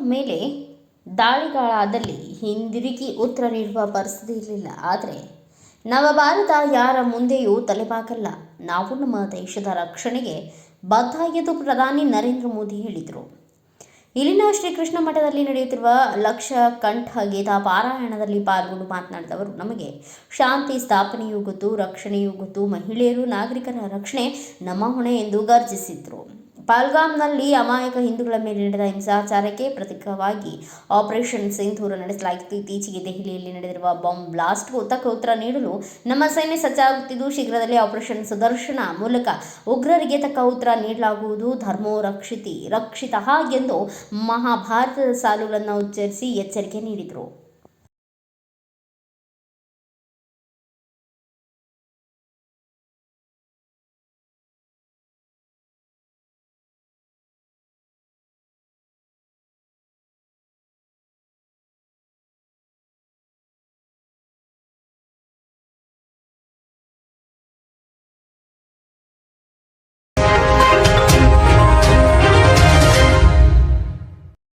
ಮೇಲೆ ದಾಳಿಗಳಾದಲ್ಲಿ ಹಿಂದಿರುಗಿ ಉತ್ತರ ನೀಡುವ ಪರಿಸ್ಥಿತಿ ಇರಲಿಲ್ಲ. ಆದರೆ ನವಭಾರತ ಯಾರ ಮುಂದೆಯೂ ತಲೆಬಾಗಲ್ಲ. ನಾವು ನಮ್ಮ ದೇಶದ ರಕ್ಷಣೆಗೆ ಬದ್ಧ ಎಂದು ಪ್ರಧಾನಿ ನರೇಂದ್ರ ಮೋದಿ ಹೇಳಿದರು. ಇಲ್ಲಿನ ಶ್ರೀಕೃಷ್ಣ ಮಠದಲ್ಲಿ ನಡೆಯುತ್ತಿರುವ ಲಕ್ಷ ಕಂಠ ಗೀತಾ ಪಾರಾಯಣದಲ್ಲಿ ಪಾಲ್ಗೊಂಡು ಮಾತನಾಡಿದವರು ನಮಗೆ ಶಾಂತಿ, ಸ್ಥಾಪನೆಯೂ ಗೊತ್ತು, ರಕ್ಷಣೆಯೂ ಗೊತ್ತು. ಮಹಿಳೆಯರು, ನಾಗರಿಕರ ರಕ್ಷಣೆ ನಮ್ಮ ಹೊಣೆ ಎಂದು ಗರ್ಜಿಸಿದರು. ಪಾಲ್ಗಾಮ್ನಲ್ಲಿ ಅಮಾಯಕ ಹಿಂದೂಗಳ ಮೇಲೆ ನಡೆದ ಹಿಂಸಾಚಾರಕ್ಕೆ ಪ್ರತೀಕವಾಗಿ ಆಪರೇಷನ್ ಸಿಂಧೂರ ನಡೆಸಲಾಗಿತ್ತು ಇತ್ತೀಚೆಗೆ ದೆಹಲಿಯಲ್ಲಿ ನಡೆದಿರುವ ಬಾಂಬ್ ಬ್ಲಾಸ್ಟ್ಗೂ ತಕ್ಕ ಉತ್ತರ ನೀಡಲು ನಮ್ಮ ಸೈನ್ಯ ಸಜ್ಜಾಗುತ್ತಿದ್ದು, ಶೀಘ್ರದಲ್ಲೇ ಆಪರೇಷನ್ ಸುದರ್ಶನ ಮೂಲಕ ಉಗ್ರರಿಗೆ ತಕ್ಕ ಉತ್ತರ ನೀಡಲಾಗುವುದು. ಧರ್ಮೋ ರಕ್ಷಿತಿ, ರಕ್ಷಿತ ಎಂದು ಮಹಾಭಾರತದ ಸಾಲುಗಳನ್ನು ಉಚ್ಚರಿಸಿ ಎಚ್ಚರಿಕೆ ನೀಡಿದರು.